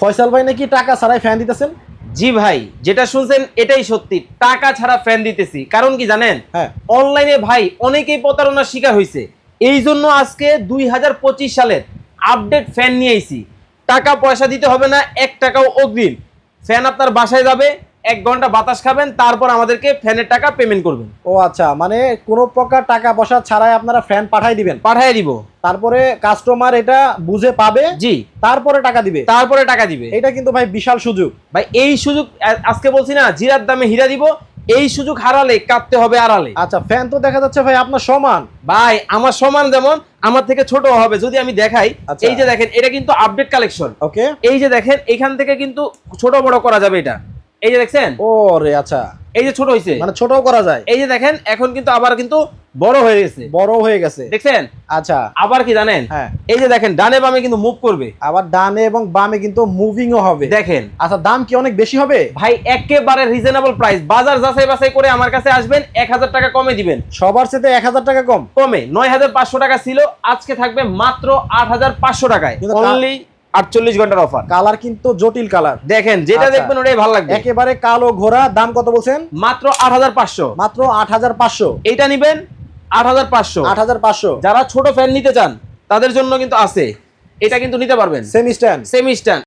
ফয়সাল ভাই নাকি টাকা ছাড়াই ফ্যান দিতেছেন? জি ভাই যেটা শুনছেন এটাই সত্যি। টাকা ছাড়া ফ্যান দিতেছি। কারণ কি জানেন? হ্যাঁ। অনলাইনে ভাই অনেকেই প্রতারণার শিকার হয়েছে এই জন্য আজকে দুই হাজার পঁচিশ সালের আপডেট ফ্যান নিয়ে আইছি। টাকা পয়সা দিতে হবে না এক টাকাও অগ্রিম। ফ্যান আপনার বাসায় যাবে এক ঘণ্টা বাতাস খাবেন তারপর আমাদেরকে ফ্যানের টাকা পেমেন্ট করবেন। ও আচ্ছা মানে কোনো প্রকার টাকা পয়সা ছাড়াই আপনারা ফ্যান পাঠাই দিবেন? পাঠিয়ে দিব। তারপরে কাস্টমার এটা বুঝে পাবে জি। তারপরে টাকা দিবে? তারপরে টাকা দিবে। এটা কিন্তু ভাই বিশাল সুযোগ। ভাই এই সুযোগ আজকে বলছি না জিরার দামে হীরা দিব এই সুযোগ হারালে কাটতে হবে আড়ালে। আচ্ছা ফ্যান তো দেখা যাচ্ছে ভাই আপনার সমান। ভাই আমার সমান যেমন আমার থেকে ছোট হবে যদি আমি দেখাই আচ্ছা। এই যে দেখেন এটা কিন্তু আপডেট কালেকশন ওকে এই যে দেখেন এখান থেকে কিন্তু ছোট বড় করা যাবে এটা। এই যে দেখছেন? ও রে আচ্ছা। এই যে ছোট হয়েছে মানে ছোটও করা যায়। এই যে দেখেন এখন কিন্তু আবার কিন্তু বড় হয়ে গেছে। বড় হয়ে গেছে। দেখছেন? আচ্ছা। আবার কি জানেন? হ্যাঁ। এই যে দেখেন ডানে বামে কিন্তু মুভ করবে। আবার ডানে এবং বামে কিন্তু মুভিংও হবে। দেখেন। আচ্ছা দাম কি অনেক বেশি হবে? ভাই একেবারে রিজনেবল প্রাইস বাজার যাচাই বাছাই করে আমার কাছে আসবেন এক হাজার টাকা কমে দিবেন। সবার সাথে এক হাজার টাকা কম? কমে। নয় হাজার পাঁচশো টাকা ছিল আজকে থাকবে মাত্র আট হাজার পাঁচশো টাকায়। অনলি আটচল্লিশ ঘণ্টার অফার কালার কিন্তু জটিল কালার। দেখেন যেটা আচ্ছা। দেখবেন ওটাই ভালো লাগবে। একেবারে কালো ঘোড়া দাম কত বলছেন? মাত্র আট হাজার পাঁচশো। মাত্র আট হাজার পাঁচশো। এইটা নিবেন আট হাজার পাঁচশো। আট হাজার পাঁচশো। যারা ছোট ফ্যান নিতে চান তাদের জন্য কিন্তু আছে। এটা কিন্তু নিতে পারবেন। Semi stand semi stand